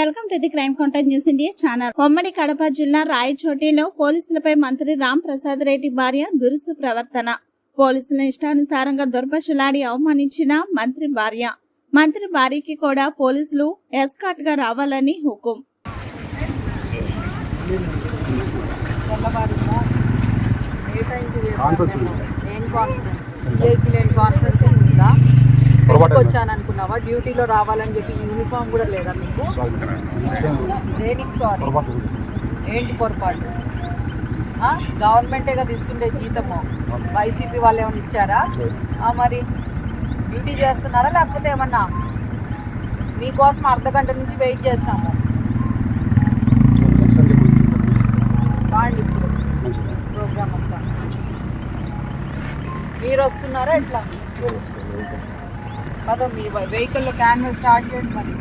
Welcome to the crime contact news India channel. ఉమ్మడి కడప జిల్లా రాయచోటిలో పోలీసులపై మంత్రి రామ్ ప్రసాద్ రెడ్డి భార్య దురుసు ప్రవర్తన. పోలీసుల ఇష్టానుసారంగా దుర్భషలాడి అవమానించిన మంత్రి భార్య. మంత్రి భార్యకి కూడా పోలీసులు ఎస్కాట్గా రావాలని హుకుం. కాన్ఫరెన్స్ వచ్చాను అనుకున్నావా డ్యూటీలో రావాలని చెప్పి యూనిఫామ్ కూడా లేదా మీకు? దేనికి సారీ ఏంటి పొరపాటు? గవర్నమెంటే కదా ఇస్తుండే జీతము. వైసీపీ వాళ్ళు ఏమైనా ఇచ్చారా? మరి డ్యూటీ చేస్తున్నారా లేకపోతే ఏమన్నా? మీకోసం అర్ధ గంట నుంచి వెయిట్ చేస్తాము. ఇప్పుడు. ప్రోగ్రామ్ అంతా. మీరు వస్తున్నారా ఎట్లా? పదో మీ వెహికల్లో క్యాన్వల్ స్టార్ట్ చేయండి మరి